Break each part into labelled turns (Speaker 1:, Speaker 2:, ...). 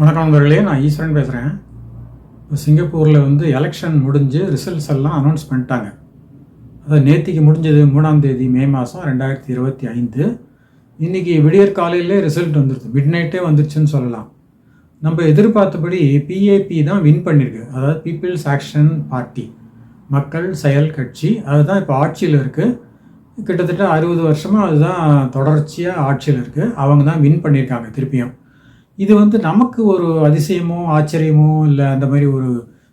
Speaker 1: வணக்கம் நண்பர்களே நான் ஈஸ்வரன் பேசுகிறேன் இப்போ சிங்கப்பூரில் வந்து எலெக்ஷன் முடிஞ்சு ரிசல்ட்ஸ் எல்லாம் அனௌன்ஸ் பண்ணிட்டாங்க. அது நேத்திக்கு முடிஞ்சது மூணாம் தேதி மே மாதம் ரெண்டாயிரத்தி இருபத்தி ஐந்து. இன்றைக்கி விடியற் காலையிலே ரிசல்ட் வந்துடுது மிட் நைட்டே வந்துருச்சுன்னு சொல்லலாம். நம்ம எதிர்பார்த்தபடி பிஏபி தான் வின் பண்ணியிருக்கு அதாவது பீப்புள்ஸ் ஆக்ஷன் பார்ட்டி மக்கள் செயல் கட்சி அதுதான் இப்போ ஆட்சியில் இருக்குது கிட்டத்தட்ட அறுபது வருஷமாக அதுதான் தொடர்ச்சியாக ஆட்சியில் இருக்குது அவங்க தான் வின் பண்ணியிருக்காங்க திருப்பியும். இது வந்து நமக்கு ஒரு அதிசயமோ ஆச்சரியமோ இல்லை அந்த மாதிரி ஒரு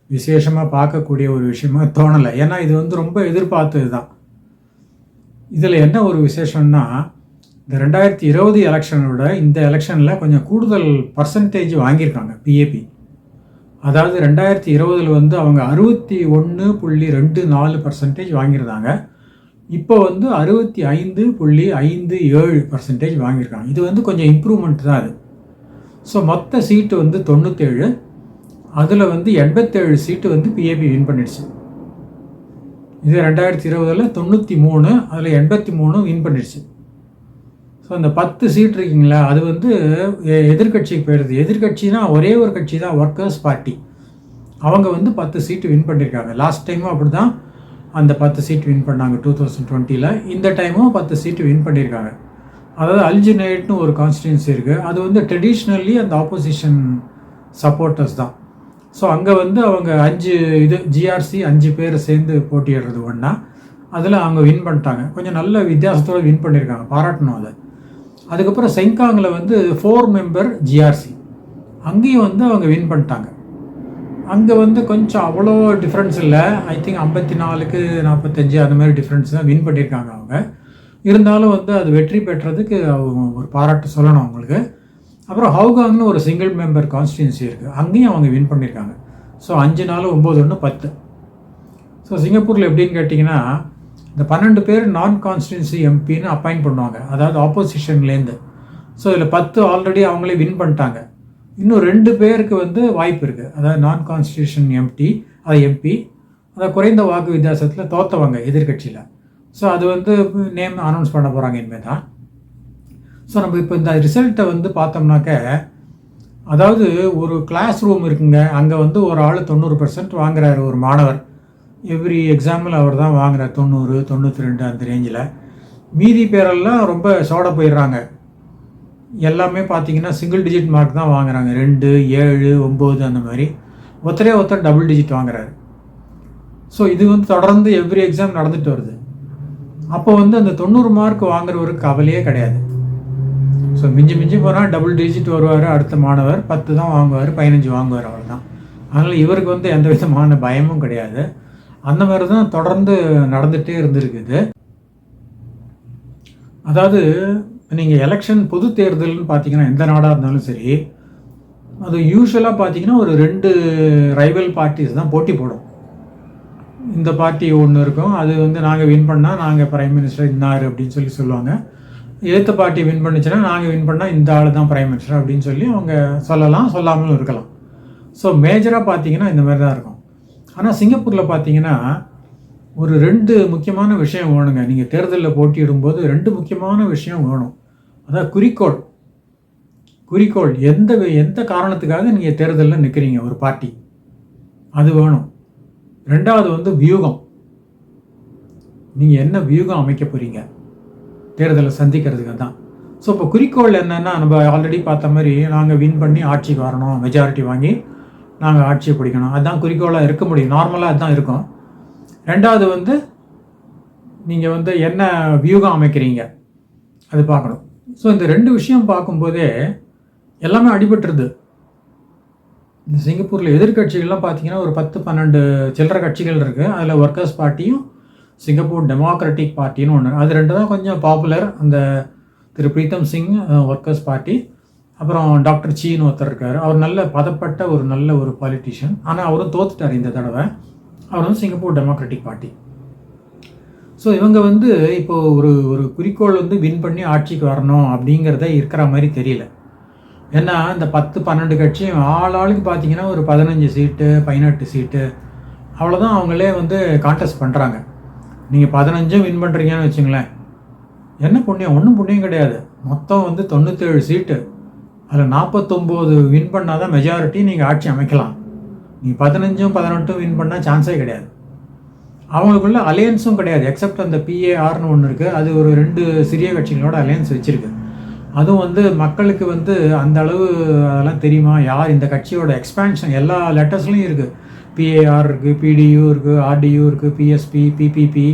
Speaker 1: விசேஷமாக பார்க்கக்கூடிய ஒரு விஷயமா தோணலை. ஏன்னா இது வந்து ரொம்ப எதிர்பார்த்தது தான் இதில் என்ன ஒரு விசேஷம்னா இந்த ரெண்டாயிரத்தி இருபது எலெக்ஷனோட இந்த எலெக்ஷனில் கொஞ்சம் கூடுதல் பர்சன்டேஜ் வாங்கியிருக்காங்க பிஏபி அதாவது ரெண்டாயிரத்தி இருபதில் வந்து அவங்க அறுபத்தி ஒன்று புள்ளி ரெண்டு நாலு பர்சன்டேஜ் வாங்கியிருந்தாங்க. இப்போ வந்து அறுபத்தி ஐந்து புள்ளி ஐந்து ஏழு பர்சன்டேஜ் வாங்கியிருக்காங்க. இது வந்து கொஞ்சம் இம்ப்ரூவ்மெண்ட் தான் அது. ஸோ மொத்த சீட்டு வந்து தொண்ணூற்றேழு அதில் வந்து எண்பத்தேழு சீட்டு வந்து பிஏபி வின் பண்ணிடுச்சு. இது ரெண்டாயிரத்தி இருபதில் தொண்ணூற்றி மூணு அதில் எண்பத்தி மூணு வின் பண்ணிடுச்சு. ஸோ அந்த பத்து சீட் இருக்கீங்களா அது வந்து எ- எதிர்க்கட்சிக்கு போயிடுது. எதிர்கட்சினா ஒரே ஒரு கட்சி தான் ஒர்க்கர்ஸ் பார்ட்டி அவங்க வந்து பத்து சீட்டு வின் பண்ணியிருக்காங்க லாஸ்ட் டைமும் அப்படி தான் அந்த பத்து சீட் வின் பண்ணாங்க டூ தௌசண்ட் டுவெண்ட்டியில் இந்த டைமும் பத்து சீட்டு வின் பண்ணியிருக்காங்க அதாவது அல்ஜினேட்னு ஒரு கான்ஸ்டியூன்சி இருக்குது அது வந்து ட்ரெடிஷ்னல்லி அந்த ஆப்போசிஷன் சப்போர்ட்டர்ஸ் தான். ஸோ அங்கே வந்து அவங்க அஞ்சு இது ஜிஆர்சி அஞ்சு பேர் சேர்ந்து போட்டியிடுறது ஒன்றா அதில் அவங்க வின் பண்ணிட்டாங்க. கொஞ்சம் நல்ல வித்தியாசத்தோடு வின் பண்ணியிருக்காங்க. பாராட்டணும் அதை. அதுக்கப்புறம் செங்காங்கில் வந்து ஃபோர் மெம்பர் ஜிஆர்சி அங்கேயும் வந்து அவங்க வின் பண்ணிட்டாங்க. அங்கே வந்து கொஞ்சம் அவ்வளோ டிஃப்ரென்ஸ் இல்லை. ஐ திங்க் ஐம்பத்தி நாலுக்கு நாற்பத்தஞ்சு அந்த மாதிரி டிஃப்ரென்ஸ் தான் வின் பண்ணியிருக்காங்க அவங்க. இருந்தாலும் வந்து அது வெற்றி பெற்றதுக்கு அவங்க ஒரு பாராட்டு சொல்லணும் அவங்களுக்கு. அப்புறம் ஹவுகாங்னு ஒரு சிங்கிள் மெம்பர் கான்ஸ்டியூன்சி இருக்குது அங்கேயும் அவங்க வின் பண்ணியிருக்காங்க ஸோ அஞ்சு நாலு ஒம்பது ஒன்று பத்து. ஸோ சிங்கப்பூரில் எப்படின்னு கேட்டிங்கன்னா இந்த பன்னெண்டு பேர் நான் கான்ஸ்டியூன்சி எம்பின்னு அப்பாயிண்ட் பண்ணுவாங்க. அதாவது ஆப்போசிஷன்லேருந்து ஸோ இதில் பத்து ஆல்ரெடி அவங்களே வின் பண்ணிட்டாங்க. இன்னும் ரெண்டு பேருக்கு வந்து வாய்ப்பு இருக்குது அதாவது நான் கான்ஸ்டியூஷன் எம்டி அது எம்பி அதை குறைந்த வாக்கு வித்தியாசத்தில் தோத்தவங்க எதிர்க்கட்சியில். ஸோ அது வந்து நேம் அனௌன்ஸ் பண்ண போகிறாங்க இனிமேல் தான் ஸோ நம்ம இப்போ இந்த ரிசல்ட்டை வந்து பார்த்தோம்னாக்க அதாவது ஒரு கிளாஸ் ரூம் இருக்குங்க. அங்கே வந்து ஒரு ஆள் தொண்ணூறு பர்சன்ட் வாங்குறாரு ஒரு மாணவர். எவ்ரி எக்ஸாம்பிள் அவர் தான் வாங்குறார். தொண்ணூறு தொண்ணூற்றி ரெண்டு அந்த ரேஞ்சில் மீதி பேரெல்லாம் ரொம்ப சோட போயிடுறாங்க. எல்லாமே பார்த்தீங்கன்னா சிங்கிள் டிஜிட் மார்க் தான் வாங்குறாங்க. ரெண்டு ஏழு ஒம்பது அந்த மாதிரி. ஒருத்தரே ஒருத்தர் டபுள் டிஜிட் வாங்குறாரு. ஸோ இது வந்து தொடர்ந்து எவ்ரி எக்ஸாம் நடந்துட்டு வருது. அப்போ வந்து அந்த தொண்ணூறு மார்க் வாங்குறவருக்கு கவலையே கிடையாது. ஸோ மிஞ்சி மிஞ்சி போனால் டபுள் டிஜிட் வருவார் அடுத்த மாணவர் பத்து தான் வாங்குவார் பதினஞ்சு வாங்குவார் அவர் தான் அதனால் இவருக்கு வந்து எந்த விதமான பயமும் கிடையாது. அந்த மாதிரி தான் தொடர்ந்து நடந்துகிட்டே இருந்திருக்குது. அதாவது நீங்கள் எலெக்ஷன் பொது தேர்தல்னு பார்த்தீங்கன்னா எந்த நாடாக இருந்தாலும் சரி அது யூஸ்வலாக பார்த்தீங்கன்னா ஒரு ரெண்டு ரைவல் பார்ட்டிஸ் தான் போட்டி போடும். இந்த பார்ட்டி ஒன்று இருக்கும். அது வந்து நாங்கள் வின் பண்ணால் நாங்கள் பிரைம் மினிஸ்டர் இன்னார் அப்படின்னு சொல்லி சொல்லுவாங்க. எதிர்த்த பார்ட்டி வின் பண்ணுச்சுன்னா நாங்கள் வின் பண்ணால் இந்த ஆள் தான் பிரைம் மினிஸ்டர் அப்படின்னு சொல்லி அவங்க சொல்லலாம் சொல்லாமலும் இருக்கலாம். ஸோ மேஜராக பார்த்தீங்கன்னா இந்த மாதிரி தான் இருக்கும். ஆனால் சிங்கப்பூரில் பார்த்தீங்கன்னா ஒரு ரெண்டு முக்கியமான விஷயம் வேணுங்க. நீங்கள் தேர்தலில் போட்டியிடும்போது ரெண்டு முக்கியமான விஷயம் வேணும். அதாவது குறிக்கோள். குறிக்கோள். எந்த எந்த காரணத்துக்காக நீங்கள் தேர்தலில் நிற்கிறீங்க ஒரு பார்ட்டி அது வேணும். ரெண்டாவது வந்து வியூகம். நீங்கள் என்ன வியூகம் அமைக்க போகிறீங்க தேர்தலை சந்திக்கிறதுக்கு தான் ஸோ இப்போ குறிக்கோள் என்னென்னா நம்ம ஆல்ரெடி பார்த்த மாதிரி நாங்கள் வின் பண்ணி ஆட்சிக்கு வரணும் மெஜாரிட்டி வாங்கி நாங்கள் ஆட்சியை பிடிக்கணும். அதுதான் குறிக்கோளாக இருக்க முடியும். நார்மலாக அதுதான் இருக்கும். ரெண்டாவது வந்து நீங்கள் வந்து என்ன வியூகம் அமைக்கிறீங்க? அது பார்க்கணும். ஸோ இந்த ரெண்டு விஷயம் பார்க்கும்போதே எல்லாமே அடிபட்டுருது. இந்த சிங்கப்பூரில் எதிர்க்கட்சிகள்லாம் பார்த்தீங்கன்னா ஒரு பத்து பன்னெண்டு சில்லற கட்சிகள் இருக்குது அதில் ஒர்க்கர்ஸ் பார்ட்டியும் சிங்கப்பூர் டெமோக்ராட்டிக் பார்ட்டின்னு ஒன்று அது ரெண்டு தான் கொஞ்சம் பாப்புலர் அந்த திரு பிரீத்தம் சிங் ஒர்க்கர்ஸ் பார்ட்டி அப்புறம் டாக்டர் சீன்னு ஒருத்தர் இருக்கார். அவர் நல்ல பதப்பட்ட ஒரு நல்ல ஒரு பாலிட்டிஷியன் ஆனால் அவரும் தோத்துட்டார் இந்த தடவை. அவர் வந்து சிங்கப்பூர் டெமோக்ராட்டிக் பார்ட்டி ஸோ இவங்க வந்து இப்போது ஒரு ஒரு குறிக்கோள் வந்து வின் பண்ணி ஆட்சிக்கு வரணும் அப்படிங்கிறத இருக்கிற மாதிரி தெரியல. ஏன்னா இந்த பத்து பன்னெண்டு கட்சியும் ஆள் ஆளுக்கு பார்த்தீங்கன்னா ஒரு பதினஞ்சு சீட்டு பதினெட்டு சீட்டு அவ்வளோதான் அவங்களே வந்து கான்டெஸ்ட் பண்ணுறாங்க நீங்கள் பதினஞ்சும் வின் பண்ணுறீங்கன்னு வச்சுங்களேன் என்ன புண்ணியம்? ஒன்றும் புண்ணியம் கிடையாது. மொத்தம் வந்து தொண்ணூற்றேழு சீட்டு. அதில் நாற்பத்தொம்போது வின் பண்ணால் தான் மெஜாரிட்டி நீங்கள் ஆட்சி அமைக்கலாம். நீ பதினஞ்சும் பதினெட்டும் வின் பண்ணால் சான்ஸே கிடையாது. அவங்களுக்குள்ள அலையன்ஸும் கிடையாது. எக்ஸப்ட் அந்த பிஏஆர்னு ஒன்று இருக்குது அது ஒரு ரெண்டு சிறிய கட்சிகளோட அலையன்ஸ் வச்சுருக்கு. அதுவும் வந்து மக்களுக்கு வந்து அந்த அளவு அதெல்லாம் தெரியுமா? யார் இந்த கட்சியோட எக்ஸ்பேன்ஷன் எல்லா லெட்டர்ஸ்லையும் இருக்குது பிஏஆர் இருக்குது பிடியூ இருக்குது ஆர்டியூ இருக்குது பிஎஸ்பி பிபிபி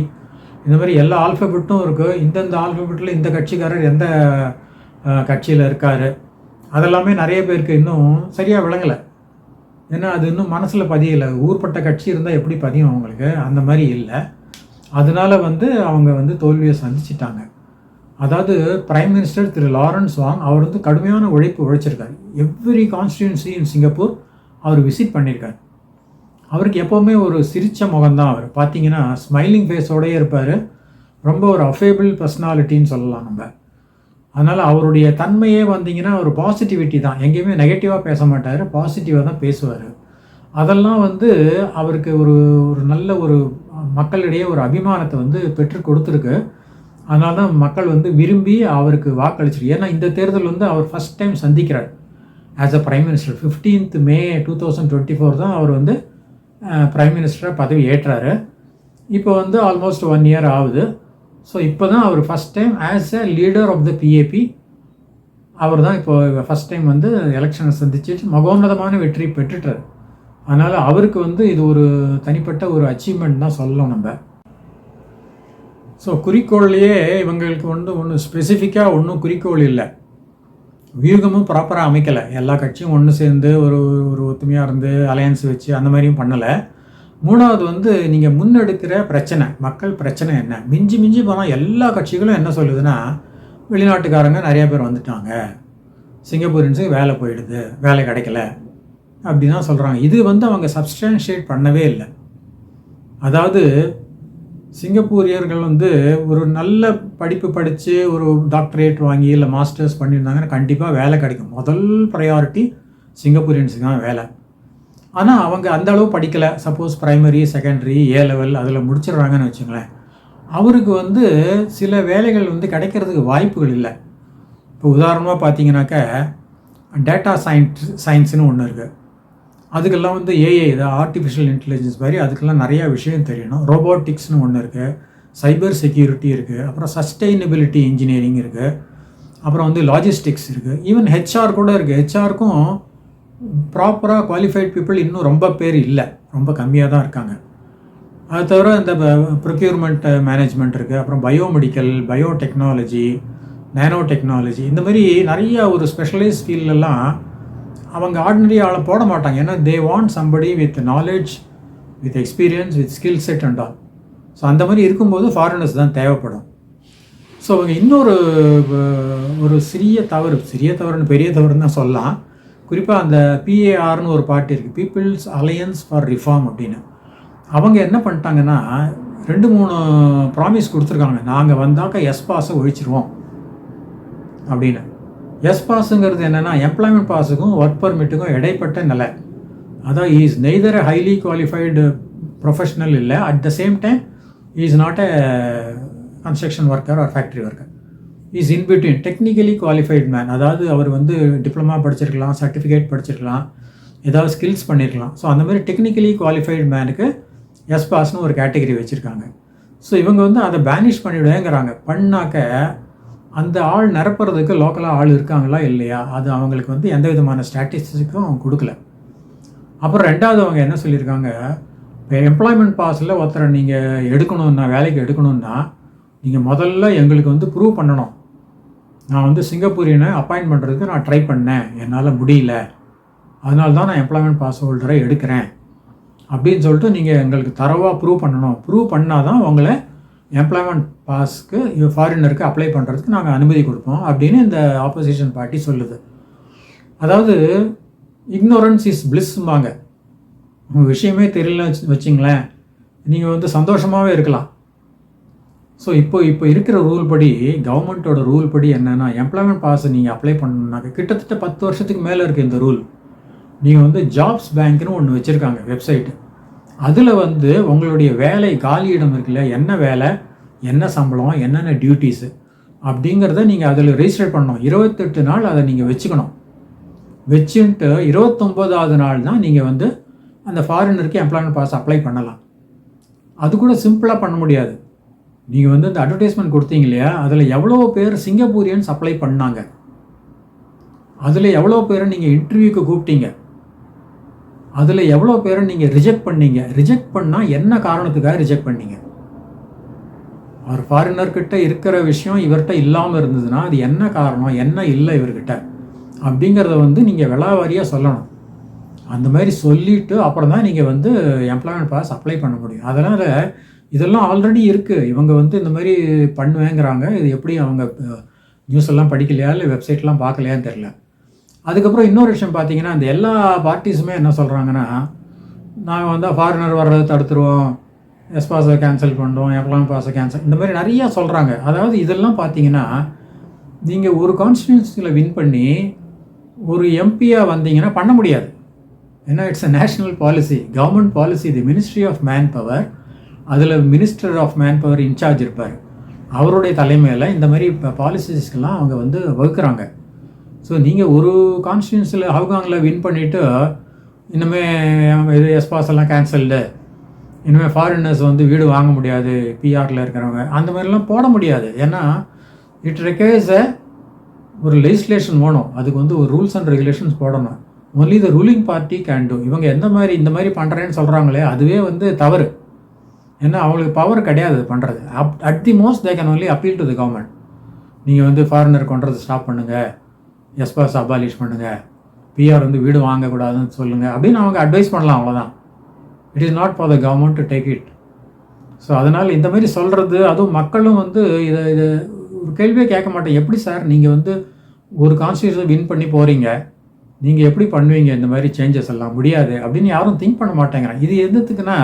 Speaker 1: இந்த மாதிரி எல்லா ஆல்ஃபபெட்டும் இருக்குது இந்தந்த ஆல்ஃபபெட்டில் இந்த கட்சிக்காரர் எந்த கட்சியில் இருக்கார்? அதெல்லாமே நிறைய பேருக்கு இன்னும் சரியாக விளங்கலை. ஏன்னா அது இன்னும் மனசில் பதியலை. ஊர்பட்ட கட்சி இருந்தால் எப்படி பதியும் அவங்களுக்கு? அந்த மாதிரி இல்லை. அதனால வந்து அவங்க வந்து தோல்வியை சந்திச்சிட்டாங்க. அதாவது பிரைம் மினிஸ்டர் திரு லாரன்ஸ் வாங் அவர் வந்து கடுமையான உழைப்பு உழைச்சிருக்கார். எவ்ரி கான்ஸ்டியூன்சி இன் சிங்கப்பூர் அவர் விசிட் பண்ணியிருக்கார் அவருக்கு எப்போவுமே ஒரு சிரித்த முகம்தான் அவர். பார்த்தீங்கன்னா ஸ்மைலிங் ஃபேஸோடயே இருப்பார். ரொம்ப ஒரு அஃபேபிள் பர்சனாலிட்டின்னு சொல்லலாம் நம்ம. அதனால் அவருடைய தன்மையே வந்தீங்கன்னா ஒரு பாசிட்டிவிட்டி தான். எங்கேயுமே நெகட்டிவாக பேச மாட்டார் பாசிட்டிவாக தான் பேசுவார். அதெல்லாம் வந்து அவருக்கு ஒரு ஒரு நல்ல ஒரு மக்களிடையே ஒரு அபிமானத்தை வந்து பெற்று கொடுத்துருக்கு. அதனால தான் மக்கள் வந்து விரும்பி அவருக்கு வாக்களிச்சிருக்கு ஏன்னா இந்த தேர்தல் வந்து அவர் ஃபஸ்ட் டைம் சந்திக்கிறார். As a prime minister fifteenth May two thousand twenty four தான் அவர் வந்து ப்ரைம் மினிஸ்டராக பதவி ஏற்றாரு. இப்போ வந்து ஆல்மோஸ்ட் ஒன் இயர் ஆகுது. ஸோ இப்போ தான் அவர் first time as a leader of the PAP அவர் தான் இப்போ ஃபஸ்ட் டைம் வந்து எலெக்ஷனை சந்திச்சு மகோன்னதமான வெற்றி பெற்றுட்டார். அதனால் அவருக்கு வந்து இது ஒரு தனிப்பட்ட ஒரு அச்சீவ்மெண்ட் தான் சொல்லலாம் நம்ம. ஸோ குறிக்கோள்லேயே இவங்களுக்கு ஒன்றும் ஒன்றும் ஸ்பெசிஃபிக்காக ஒன்றும் குறிக்கோள் இல்லை. வியூகமும் ப்ராப்பராக அமைக்கலை. எல்லா கட்சியும் ஒன்று சேர்ந்து ஒரு ஒரு ஒத்துமையாக இருந்து அலையன்ஸ் வச்சு அந்த மாதிரியும் பண்ணலை. மூணாவது வந்து நீங்கள் முன்னெடுக்கிற பிரச்சனை மக்கள் பிரச்சனை என்ன? மிஞ்சி மிஞ்சி போனால் எல்லா கட்சிகளும் என்ன சொல்லுதுன்னா வெளிநாட்டுக்காரங்க நிறையா பேர் வந்துட்டாங்க. சிங்கப்பூரியன்ஸுக்கு வேலை போயிடுது வேலை கிடைக்கல அப்படி தான் சொல்கிறாங்க இது வந்து அவங்க சப்ஸ்டான்ஷியேட் பண்ணவே இல்லை. அதாவது சிங்கப்பூரியர்கள் வந்து ஒரு நல்ல படிப்பு படித்து ஒரு டாக்டரேட் வாங்கி இல்லை மாஸ்டர்ஸ் பண்ணியிருந்தாங்கன்னா கண்டிப்பாக வேலை கிடைக்கும். முதல் ப்ரையாரிட்டி சிங்கப்பூரியன்ஸுக்கு தான் வேலை. ஆனால் அவங்க அந்த அளவு படிக்கலை. Suppose primary secondary A level அதில் முடிச்சிடுறாங்கன்னு வச்சுங்களேன். அவருக்கு வந்து சில வேலைகள் வந்து கிடைக்கிறதுக்கு வாய்ப்புகள் இல்லை. இப்போ உதாரணமாக பார்த்தீங்கன்னாக்க டேட்டா சயின்ஸ் சயின்ஸுன்னு ஒன்று இருக்குது அதுக்கெல்லாம் வந்து ஏஐ இது ஆர்டிஃபிஷியல் இன்டெலிஜென்ஸ் மாதிரி அதுக்கெல்லாம் நிறையா விஷயம் தெரியணும். ரோபோட்டிக்ஸ்னு ஒன்று இருக்குது சைபர் செக்யூரிட்டி இருக்குது அப்புறம் சஸ்டெயினபிலிட்டி இன்ஜினியரிங் இருக்குது அப்புறம் வந்து லாஜிஸ்டிக்ஸ் இருக்குது ஈவன் ஹெச்ஆர் கூட இருக்குது ஹெச்ஆருக்கும் ப்ராப்பராக குவாலிஃபைட் பீப்புள் இன்னும் ரொம்ப பேர் இல்லை. ரொம்ப கம்மியாக தான் இருக்காங்க. அது தவிர இந்த ப்ரொக்யூர்மெண்ட் மேனேஜ்மெண்ட் இருக்குது அப்புறம் பயோமெடிக்கல் பயோடெக்னாலஜி நேனோ டெக்னாலஜி இந்த மாதிரி நிறைய ஒரு ஸ்பெஷலைஸ் ஃபீல்டெல்லாம் அவங்க ஆர்டினரி ஆளை போட மாட்டாங்க. ஏன்னா they want somebody with knowledge with experience with skill set and all so அந்த மாதிரி இருக்கும்போது ஃபாரினர்ஸ் தான் தேவைப்படும். ஸோ அவங்க இன்னொரு ஒரு சிறிய தவறு சிறிய தவறுன்னு பெரிய தவறுன்னு தான் சொல்லலாம். குறிப்பாக அந்த பிஏஆர்னு ஒரு பார்ட்டி இருக்குது பீப்புள்ஸ் அலையன்ஸ் ஃபார் ரிஃபார்ம் அப்படின்னு. அவங்க என்ன பண்ணிட்டாங்கன்னா ரெண்டு மூணு ப்ராமிஸ் கொடுத்துருக்காங்க. நாங்கள் வந்தாக்க எஸ் பாஸை ஒழிச்சிருவோம் அப்படின்னு. எஸ் பாஸுங்கிறது என்னென்னா எம்ப்ளாய்மெண்ட் பாஸுக்கும் ஒர்க் பர்மிட்டுக்கும் இடைப்பட்ட நிலை. அதான் is neither a highly qualified professional இல்லை. At the same time is not a construction worker or factory worker is in between technically qualified man அதாவது அவர் வந்து டிப்ளமா படிச்சிருக்கலாம் சர்டிஃபிகேட் படிச்சிருக்கலாம் ஏதாவது ஸ்கில்ஸ் பண்ணியிருக்கலாம் ஸோ அந்த மாதிரி டெக்னிக்கலி குவாலிஃபைடு மேனுக்கு எஸ் பாஸ்னு ஒரு கேட்டகரி வச்சுருக்காங்க. ஸோ இவங்க வந்து அதை பேனிஷ் பண்ணிவிடுவேங்கிறாங்க பண்ணாக்க அந்த ஆள் நிரப்புறதுக்கு லோக்கலாக ஆள் இருக்காங்களா இல்லையா? அது அவங்களுக்கு வந்து எந்த விதமான ஸ்டாட்டிஸ்டிக்ஸும் அவங்க கொடுக்கல. அப்புறம் ரெண்டாவது அவங்க என்ன சொல்லியிருக்காங்க? இப்போ எம்ப்ளாய்மெண்ட் பாஸில் ஒருத்தரை நீங்கள் எடுக்கணுன்னா வேலைக்கு எடுக்கணுன்னா நீங்கள் முதல்ல எங்களுக்கு வந்து ப்ரூவ் பண்ணணும். நான் வந்து சிங்கப்பூரியனை அப்பாயின்ட் பண்ணுறதுக்கு நான் ட்ரை பண்ணேன். என்னால் முடியல. அதனால தான் நான் எம்ப்ளாய்மெண்ட் பாஸ் ஹோல்டரை எடுக்கிறேன். அப்படின்னு சொல்லிட்டு நீங்கள் எங்களுக்கு தரவாக ப்ரூவ் பண்ணணும். ப்ரூவ் பண்ணால் தான் உங்களை எம்ப்ளாய்மெண்ட் பாஸ்க்கு ஃபாரினருக்கு அப்ளை பண்ணுறதுக்கு நாங்கள் அனுமதி கொடுப்போம் அப்படின்னு இந்த ஆப்போசிஷன் பார்ட்டி சொல்லுது. அதாவது இக்னோரன்ஸ் இஸ் பிளிஸ்ம்பாங்க உங்கள் விஷயமே தெரியல வச்சிங்களேன். நீங்கள் வந்து சந்தோஷமாகவே இருக்கலாம். ஸோ இப்போ இப்போ இருக்கிற ரூல் படி கவர்மெண்ட்டோட ரூல் படி என்னென்னா எம்ப்ளாய்மெண்ட் பாஸை நீங்கள் அப்ளை பண்ணணுன்னாக்க கிட்டத்தட்ட பத்து வருஷத்துக்கு மேலே இருக்குது இந்த ரூல் நீங்கள் வந்து ஜாப்ஸ் பேங்க்னு ஒன்று வச்சுருக்காங்க வெப்சைட்டு அதில் வந்து உங்களுடைய வேலை காலியிடம் இருக்குல்ல என்ன வேலை என்ன சம்பளம் என்னென்ன டியூட்டிஸு அப்படிங்கிறத நீங்கள் அதில் ரெஜிஸ்டர் பண்ணணும். இருபத்தெட்டு நாள் அதை நீங்கள் வச்சுக்கணும். வச்சுன்ட்டு இருபத்தொம்போதாவது நாள் தான் நீங்கள் வந்து அந்த ஃபாரினருக்கு எம்ப்ளாய்மெண்ட் பாஸ் அப்ளை பண்ணலாம். அது கூட சிம்பிளாக பண்ண முடியாது. நீங்கள் வந்து இந்த அட்வர்டைஸ்மெண்ட் கொடுத்தீங்க இல்லையா அதில் எவ்வளோ பேர் சிங்கப்பூரியன்ஸ் அப்ளை பண்ணாங்க. அதில் எவ்வளோ பேரை நீங்கள் இன்டர்வியூக்கு கூப்பிட்டீங்க. அதில் எவ்வளோ பேரை நீங்கள் ரிஜெக்ட் பண்ணீங்க? ரிஜெக்ட் பண்ணால் என்ன காரணத்துக்காக ரிஜெக்ட் பண்ணீங்க? அவர் ஃபாரினர்கிட்ட இருக்கிற விஷயம் இவர்கிட்ட இல்லாமல் இருந்ததுன்னா அது என்ன காரணம்? என்ன இல்லை இவர்கிட்ட? அப்படிங்கிறத வந்து நீங்கள் விலாவாரியாக சொல்லணும். அந்த மாதிரி சொல்லிவிட்டு அப்புறம் தான் நீங்கள் வந்து எம்ப்ளாய்மெண்ட் பாஸ் அப்ளை பண்ண முடியும். அதனால் இதெல்லாம் ஆல்ரெடி இருக்குது இவங்க வந்து இந்த மாதிரி பண்ணுவேங்கிறாங்க. இது எப்படி அவங்க நியூஸ் எல்லாம் படிக்கலையா? இல்லை வெப்சைட்லாம் பார்க்கலையான்னு தெரில அதுக்கப்புறம் இன்னொரு விஷயம் பார்த்தீங்கன்னா இந்த எல்லா பார்ட்டிஸுமே என்ன சொல்கிறாங்கன்னா நாங்கள் வந்து ஃபாரினர் வர்றதை தடுத்துருவோம் எஸ் பாஸை கேன்சல் பண்ணுறோம் எப்லாம் பாஸை கேன்சல் இந்த மாதிரி நிறையா சொல்கிறாங்க அதாவது இதெல்லாம் பார்த்தீங்கன்னா நீங்கள் ஒரு கான்ஸ்டியூன்சியில் வின் பண்ணி ஒரு எம்பியாக வந்தீங்கன்னா பண்ண முடியாது. ஏன்னா it's a national policy government policy the ministry of manpower அதில் minister of manpower in charge இருப்பார். அவருடைய தலைமையில் இந்த மாதிரி இப்போ பாலிசிஸ்க்கெல்லாம் அவங்க வந்து வகுக்கிறாங்க. ஸோ நீங்கள் ஒரு கான்ஸ்டியூன்ஸில் ஹவுகாங்கில் வின் பண்ணிவிட்டு இனிமேல் இது எஸ்பாஸ் எல்லாம் கேன்சல்டு இனிமேல் ஃபாரினர்ஸ் வந்து வீடு வாங்க முடியாது பிஆரில் இருக்கிறவங்க. அந்த மாதிரிலாம் போட முடியாது. ஏன்னா இட் ரெக்கேர்ஸ் ஒரு லெஜிஸ்லேஷன் வேணும். அதுக்கு வந்து ஒரு ரூல்ஸ் அண்ட் ரெகுலேஷன்ஸ் போடணும். Only the ruling party can do இவங்க எந்த மாதிரி இந்த மாதிரி பண்ணுறேன்னு சொல்கிறாங்களே அதுவே வந்து தவறு. ஏன்னா அவங்களுக்கு பவர் கிடையாது அது பண்ணுறது up at the most they can only appeal to the government நீங்கள் வந்து ஃபாரினர் கொண்டுறது ஸ்டாப் பண்ணுங்கள் எஸ்பாஸ் அபாலிஷ் பண்ணுங்கள் பிஆர் வந்து வீடு வாங்கக்கூடாதுன்னு சொல்லுங்கள் அப்படின்னு அவங்க அட்வைஸ் பண்ணலாம் அவ்வளோதான் it is not for the government to take it so அதனால் இந்த மாதிரி சொல்கிறது அதுவும் மக்களும் வந்து இதை இது ஒரு கேள்வியே கேட்க மாட்டேன். எப்படி சார் நீங்கள் வந்து ஒரு கான்ஸ்டியூஷன் வின் பண்ணி போகிறீங்க நீங்கள் எப்படி பண்ணுவீங்க இந்த மாதிரி சேஞ்சஸ் எல்லாம்? முடியாது. அப்படின்னு யாரும் திங்க் பண்ண மாட்டேங்கிறாங்க. இது எதுக்குன்னா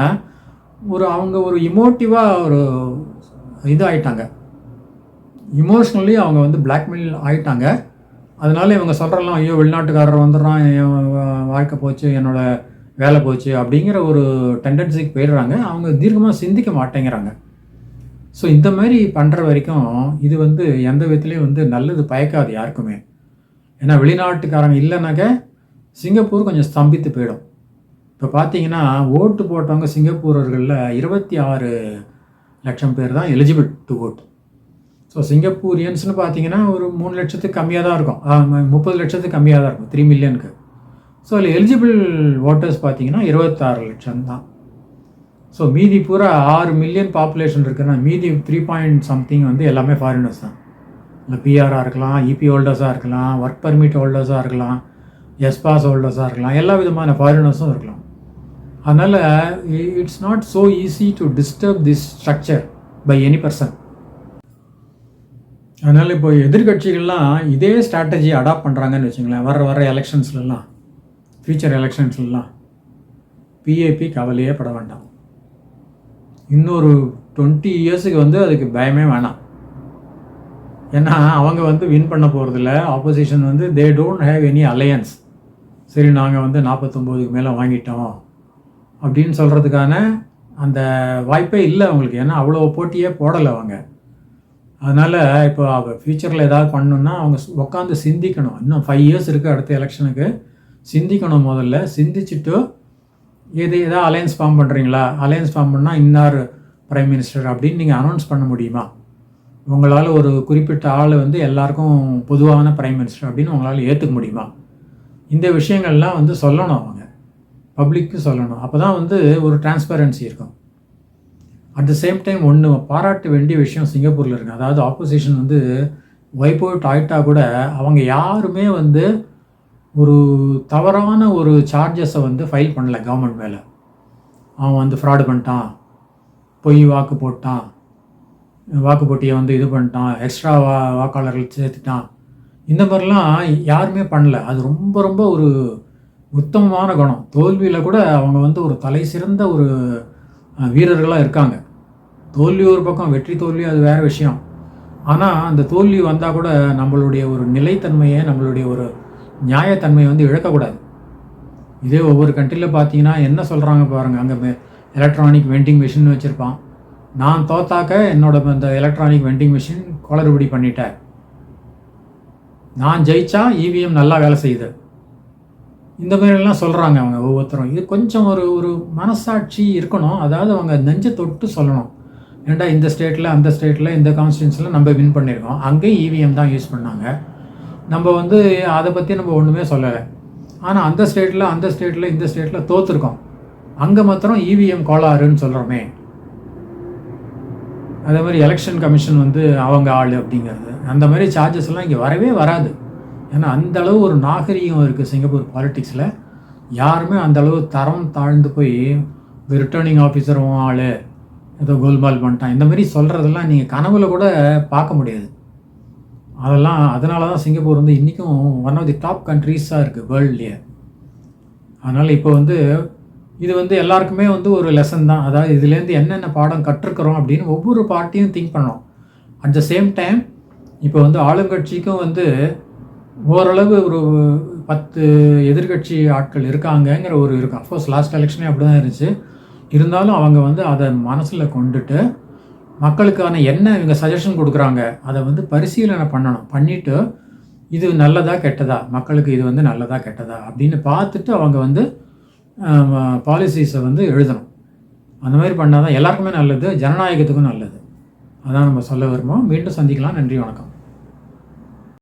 Speaker 1: ஒரு அவங்க ஒரு இமோட்டிவாக ஒரு இது ஆயிட்டாங்க இமோஷ்னலி அவங்க வந்து பிளாக்மெயில் ஆயிட்டாங்க. அதனால இவங்க சொல்கிறலாம் ஐயோ வெளிநாட்டுக்காரர் வந்துடுறான் என் வாழ்க்கை போச்சு என்னோடய வேலை போச்சு அப்படிங்கிற ஒரு டெண்டன்சிக்கு போயிடுறாங்க. அவங்க தீர்க்கமாக சிந்திக்க மாட்டேங்கிறாங்க. ஸோ இந்த மாதிரி பண்ணுற வரைக்கும் இது வந்து எந்த விதத்துலேயும் வந்து நல்லது பயக்காது யாருக்குமே. ஏன்னா வெளிநாட்டுக்காரங்க இல்லைனாக்க சிங்கப்பூர் கொஞ்சம் ஸ்தம்பித்து போயிடும். இப்போ பார்த்தீங்கன்னா ஓட்டு போட்டவங்க சிங்கப்பூரர்களில் இருபத்தி ஆறு லட்சம் பேர் தான் எலிஜிபிள் டு ஓட் ஸோ சிங்கப்பூரியன்ஸ்னு பார்த்தீங்கன்னா ஒரு மூணு லட்சத்துக்கு கம்மியாக தான் இருக்கும். முப்பது லட்சத்துக்கு கம்மியாக தான் இருக்கும். த்ரீ மில்லியனுக்கு ஸோ அதில் எலிஜிபிள் ஓட்டர்ஸ் பார்த்தீங்கன்னா இருபத்தாறு லட்சம் தான். ஸோ மீதி பூரா ஆறு மில்லியன் பாப்புலேஷன் இருக்குன்னா மீதி த்ரீ பாயிண்ட் சம்திங் வந்து எல்லாமே ஃபாரினர்ஸ் தான். இல்லை பிஆராக இருக்கலாம் இபி ஹோல்டர்ஸாக இருக்கலாம் ஒர்க் பர்மிட் ஹோல்டர்ஸாக இருக்கலாம் எஸ்பாஸ் ஹோல்டர்ஸாக இருக்கலாம் எல்லா விதமான ஃபாரினர்ஸும் இருக்கலாம். அதனால் it's not so easy to disturb this structure by any person அதனால் இப்போ எதிர்கட்சிகள்லாம் இதே ஸ்ட்ராட்டஜி அடாப்ட் பண்ணுறாங்கன்னு வச்சுங்களேன். வர வர எலெக்ஷன்ஸ்லாம் ஃபியூச்சர் எலெக்ஷன்ஸ்லாம் பிஏபி கவலையே பட வேண்டாம். இன்னொரு டுவெண்ட்டி இயர்ஸுக்கு வந்து அதுக்கு பயமே வேணாம். ஏன்னா அவங்க வந்து வின் பண்ண போகிறதில்ல ஆப்போசிஷன் வந்து they don't have any alliance சரி நாங்கள் வந்து நாற்பத்தொம்போதுக்கு மேலே வாங்கிட்டோம் அப்படின்னு சொல்கிறதுக்கான அந்த வாய்ப்பே இல்லை அவங்களுக்கு. ஏன்னா அவ்வளோ போட்டியே போடலை அவங்க. அதனால் இப்போ ஃப்யூச்சரில் ஏதாவது பண்ணணுன்னா அவங்க உட்காந்து சிந்திக்கணும். இன்னும் ஃபைவ் இயர்ஸ் இருக்குது அடுத்த எலெக்ஷனுக்கு சிந்திக்கணும் முதல்ல. சிந்திச்சுட்டு எது எதாவது அலையன்ஸ் ஃபார்ம் பண்ணுறீங்களா அலையன்ஸ் ஃபார்ம் பண்ணால் இன்னார் ப்ரைம் மினிஸ்டர் அப்படின்னு நீங்கள் அனௌன்ஸ் பண்ண முடியுமா? உங்களால் ஒரு குறிப்பிட்ட ஆள் வந்து எல்லாருக்கும் பொதுவான ப்ரைம் மினிஸ்டர் அப்படின்னு உங்களால் ஏற்றுக்க முடியுமா? இந்த விஷயங்கள்லாம் வந்து சொல்லணும் அவங்க. பப்ளிக்கு சொல்லணும். அப்போ தான் வந்து ஒரு டிரான்ஸ்பரன்சி இருக்கும். அட் த சேம் டைம் ஒன்று பாராட்ட வேண்டிய விஷயம் சிங்கப்பூரில் இருக்குது அதாவது ஆப்போசிஷன் வந்து ஒய்ப் அவுட் ஆகிட்டா கூட அவங்க யாருமே வந்து ஒரு தவறான ஒரு சார்ஜஸை வந்து ஃபைல் பண்ணல கவர்மெண்ட் மேலே. அவன் வந்து ஃப்ராடு பண்ணிட்டான். பொய் வாக்கு போட்டான். வாக்கு போட்டியை வந்து இது பண்ணிட்டான். எக்ஸ்ட்ரா வா வாக்காளர்கள் சேர்த்துட்டான். இந்த மாதிரிலாம் யாருமே பண்ணல. அது ரொம்ப ரொம்ப ஒரு உத்தமமான குணம். தோல்வியில் கூட அவங்க வந்து ஒரு தலை சிறந்த ஒரு வீரர்களாக இருக்காங்க. தோல்வி ஒரு பக்கம் வெற்றி தோல்வி அது வேறு விஷயம். ஆனால் அந்த தோல்வி வந்தால் கூட நம்மளுடைய ஒரு நிலைத்தன்மையை நம்மளுடைய ஒரு நியாயத்தன்மையை வந்து இழக்கக்கூடாது. இதே ஒவ்வொரு கண்ட்ரியில் பார்த்தீங்கன்னா என்ன சொல்கிறாங்க பாருங்கள் அங்கே எலக்ட்ரானிக் வெண்டிங் மிஷின் வச்சுருப்பான். நான் தோத்தாக்க என்னோட இந்த எலக்ட்ரானிக் வெண்டிங் மிஷின் கோளறுபடி பண்ணிட்டேன் நான் ஜெயிச்சா இவிஎம் நல்லா வேலை செய்யுது. இந்த மாதிரிலாம் சொல்கிறாங்க அவங்க ஒவ்வொருத்தரும். இது கொஞ்சம் ஒரு ஒரு மனசாட்சி இருக்கணும். அதாவது அவங்க நெஞ்சை தொட்டு சொல்லணும். ஏன்டா இந்த ஸ்டேட்டில் அந்த ஸ்டேட்டில் இந்த கான்ஸ்டியூன்ஸில் நம்ம வின் பண்ணியிருக்கோம் அங்கேயும் இவிஎம் தான் யூஸ் பண்ணாங்க. நம்ம வந்து அதை பற்றி நம்ம ஒன்றுமே சொல்லலை. ஆனால் அந்த ஸ்டேட்டில் அந்த ஸ்டேட்டில் இந்த ஸ்டேட்டில் தோற்றுருக்கோம் அங்கே மாத்திரம் இவிஎம் கோளாறுன்னு சொல்கிறோமே அதே மாதிரி எலெக்ஷன் கமிஷன் வந்து அவங்க ஆள் அப்படிங்கிறது. அந்த மாதிரி சார்ஜஸ் எல்லாம் இங்கே வரவே வராது. ஏன்னா அந்த அளவு ஒரு நாகரிகம் இருக்குது சிங்கப்பூர் பாலிட்டிக்ஸில் யாருமே அந்த அளவு தரம் தாழ்ந்து போய் ரிட்டர்னிங் ஆஃபீஸரும் ஆள் ஏதோ கோல்மால் பண்ணிட்டான். இந்த மாதிரி சொல்கிறதெல்லாம் நீங்கள் கனவுல கூட பார்க்க முடியாது. அதெல்லாம் அதனால தான் சிங்கப்பூர் வந்து இன்றைக்கும் ஒன் ஆஃப் தி டாப் கண்ட்ரீஸாக இருக்குது வேர்ல்ட்லேயே அதனால் இப்போ வந்து இது வந்து எல்லாருக்குமே வந்து ஒரு லெசன் தான். அதாவது இதுலேருந்து என்னென்ன பாடம் கற்றுக்கிறோம் அப்படின்னு ஒவ்வொரு பார்ட்டியும் திங்க் பண்ணோம் அட் த சேம் டைம் இப்போ வந்து ஆளுங்கட்சிக்கும் வந்து ஓரளவு ஒரு பத்து எதிர்கட்சி ஆட்கள் இருக்காங்கங்கிற ஒரு இருக்கும் அஃப்கோர்ஸ் லாஸ்ட் எலெக்ஷனே அப்படி தான் இருந்துச்சு. இருந்தாலும் அவங்க வந்து அதை மனசில் கொண்டுட்டு மக்களுக்கான என்ன இவங்க சஜஷன் கொடுக்குறாங்க அதை வந்து பரிசீலனை பண்ணணும். பண்ணிவிட்டு இது நல்லதா கெட்டதா? மக்களுக்கு இது வந்து நல்லதா கெட்டதா? அப்படின்னு பார்த்துட்டு அவங்க வந்து பாலிசிஸை வந்து எழுதணும். அந்த மாதிரி பண்ணால் தான் எல்லாருக்குமே நல்லது ஜனநாயகத்துக்கும் நல்லது. அதான் நம்ம சொல்ல வருமோ மீண்டும் சந்திக்கலாம். நன்றி வணக்கம்.